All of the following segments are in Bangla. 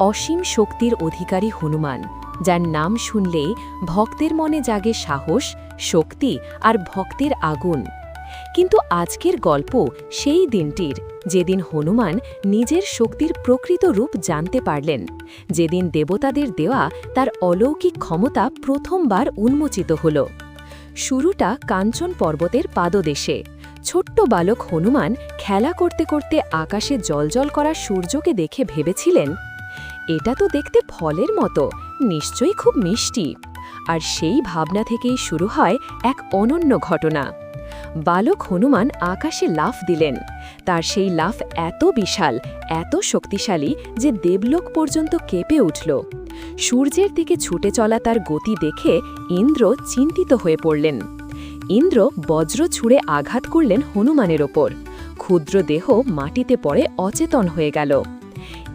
অসীম শক্তির অধিকারী হনুমান, যার নাম শুনলে ভক্তের মনে জাগে সাহস, শক্তি আর ভক্তের আগুন। কিন্তু আজকের গল্প সেই দিনটির, যেদিন হনুমান নিজের শক্তির প্রকৃত রূপ জানতে পারলেন, যেদিন দেবতাদের দেওয়া তার অলৌকিক ক্ষমতা প্রথমবার উন্মোচিত হল। শুরুটা কাঞ্চন পর্বতের পাদদেশে। ছোট্ট বালক হনুমান খেলা করতে করতে আকাশে জলজল করা সূর্যকে দেখে ভেবেছিলেন এটা তো দেখতে ফলের মতো, নিশ্চয়ই খুব মিষ্টি। আর সেই ভাবনা থেকেই শুরু হয় এক অনন্য ঘটনা। বালক হনুমান আকাশে লাফ দিলেন। তার সেই লাফ এত বিশাল, এত শক্তিশালী যে দেবলোক পর্যন্ত কেঁপে উঠল। সূর্যের দিকে ছুটে চলা তার গতি দেখে ইন্দ্র চিন্তিত হয়ে পড়লেন। ইন্দ্র বজ্র ছুঁড়ে আঘাত করলেন হনুমানের ওপর। ক্ষুদ্র দেহ মাটিতে পড়ে অচেতন হয়ে গেল।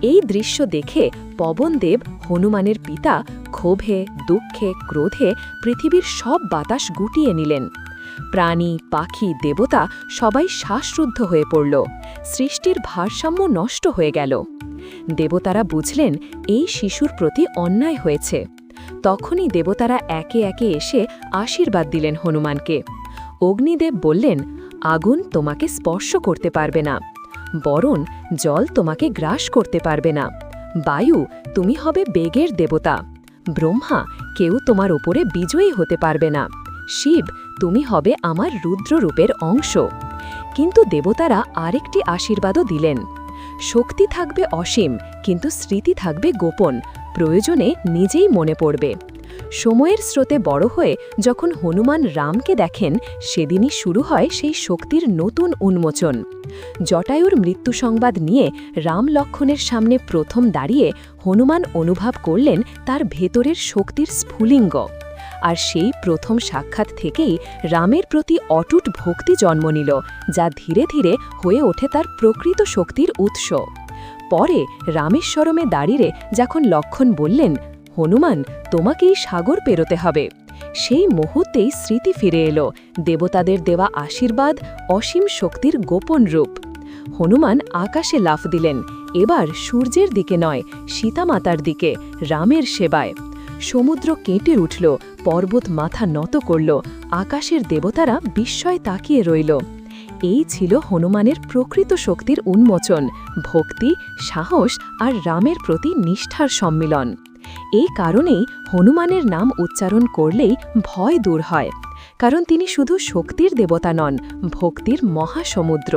এই দৃশ্য দেখে পবনদেব, হনুমানের পিতা, ক্ষোভে, দুঃখে, ক্রোধে পৃথিবীর সব বাতাস গুটিয়ে নিলেন। প্রাণী, পাখি, দেবতা সবাই শ্বাসরুদ্ধ হয়ে পড়ল। সৃষ্টির ভারসাম্য নষ্ট হয়ে গেল। দেবতারা বুঝলেন এই শিশুর প্রতি অন্যায় হয়েছে। তখনই দেবতারা একে একে এসে আশীর্বাদ দিলেন হনুমানকে। অগ্নিদেব বললেন, আগুন তোমাকে স্পর্শ করতে পারবে না। বরণ জল তোমাকে গ্রাস করতে পারবে না। বায়ু, তুমি হবে বেগের দেবতা। ব্রহ্মা, কেউ তোমার ওপরে বিজয়ী হতে পারবে না। শিব, তুমি হবে আমার রুদ্ররূপের অংশ। কিন্তু দেবতারা আরেকটি আশীর্বাদও দিলেন। শক্তি থাকবে অসীম, কিন্তু স্মৃতি থাকবে গোপন। প্রয়োজনে নিজেই মনে পড়বে। সময়ের স্রোতে বড় হয়ে যখন হনুমান রামকে দেখেন, সেদিনই শুরু হয় সেই শক্তির নতুন উন্মোচন। জটায়ুর মৃত্যু সংবাদ নিয়ে রাম লক্ষণের সামনে প্রথম দাঁড়িয়ে হনুমান অনুভব করলেন তার ভেতরের শক্তির স্ফুলিঙ্গ। আর সেই প্রথম সাক্ষাৎ থেকেই রামের প্রতি অটুট ভক্তি জন্ম নিল, যা ধীরে ধীরে হয়ে ওঠে তার প্রকৃত শক্তির উৎস। পরে রামেশ্বরমে দাঁড়িয়ে যখন লক্ষণ বললেন হনুমান তোমাকেই সাগর পেরোতে হবে। সেই মুহূর্তেই স্মৃতি ফিরে এলো, দেবতাদের দেওয়া আশীর্বাদ অসীম শক্তির গোপন রূপ। হনুমান আকাশে লাফ দিলেন, এবার সূর্যের দিকে নয়, সীতামাতার দিকে, রামের সেবায়। সমুদ্র কেটে উঠল, পর্বত মাথা নত করল, আকাশের দেবতারা বিস্ময় তাকিয়ে রইল। এই ছিল হনুমানের প্রকৃত শক্তির উন্মোচন, ভক্তি, সাহস আর রামের প্রতি নিষ্ঠার সম্মিলন। এই কারণেই হনুমানের নাম উচ্চারণ করলেই ভয় দূর হয়, কারণ তিনি শুধু শক্তির দেবতা নন, ভক্তির মহাসমুদ্র।